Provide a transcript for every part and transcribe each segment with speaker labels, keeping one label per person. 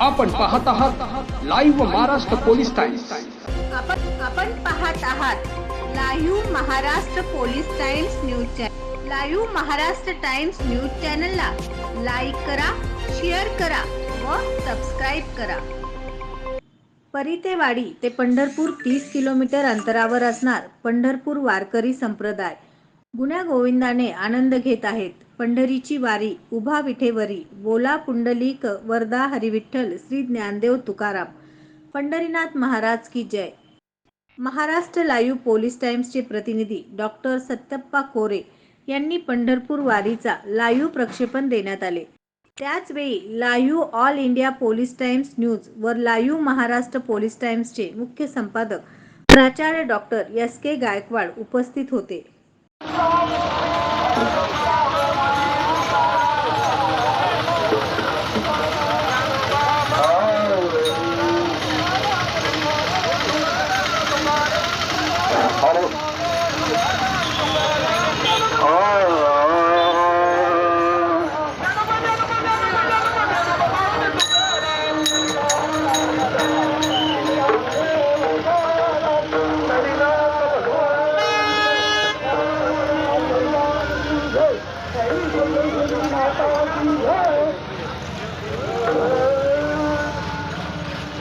Speaker 1: आपण पाहत आहात लाईव्ह महाराष्ट्र पोलीस टाइम्स
Speaker 2: आपण आपण पाहत आहात live Maharashtra police times news channel live Maharashtra times news चॅनलला लाईक करा शेअर करा व सबस्क्राईब करा. परितेवाडी ते पंढरपूर तीस किलोमीटर अंतरावर असणार पंढरपूर वारकरी संप्रदाय. गुण्या गोविंदाने आनंद घेत आहेत. पंढरीची वारी उभा विठेवरी बोला पुंडलिक वरदा हरिविठ्ठल श्री ज्ञानदेव तुकाराम. पंढरीनाथ महाराज की जय. महाराष्ट्र लाईव्ह पोलीस टाइम्सचे प्रतिनिधी डॉक्टर सत्यप्पा कोरे यांनी पंढरपूर वारीचा लाईव्ह प्रक्षेपण देण्यात आले. त्याचवेळी live all India police times news वर लाईव्ह महाराष्ट्र पोलीस टाइम्सचे मुख्य संपादक प्राचार्य डॉक्टर एस के गायकवाड उपस्थित होते.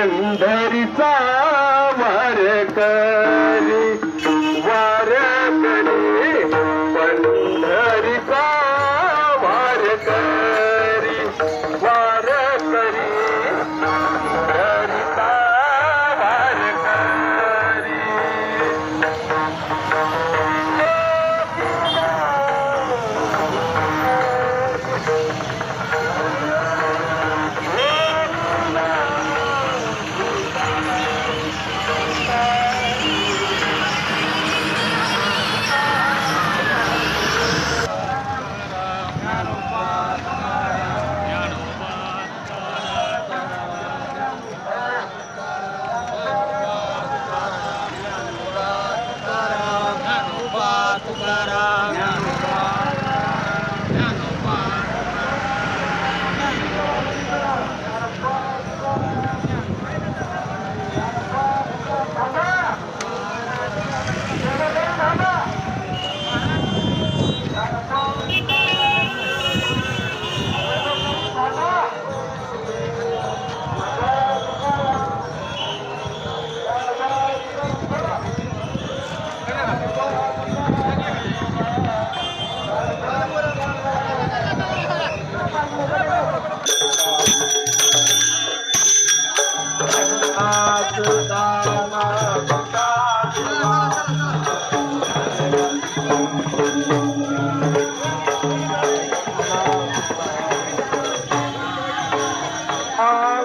Speaker 3: पंढरीचा वारकरी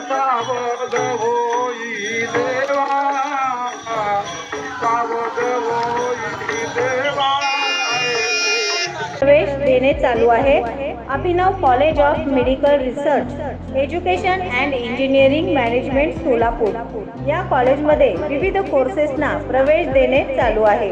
Speaker 3: सावध होई देवा होई देवा प्रवेश
Speaker 2: देणे चालू आहे. Abhinav college of medical research education and engineering management Solapur. या कॉलेजमध्ये विविध कोर्सेसना प्रवेश देणे चालू आहे.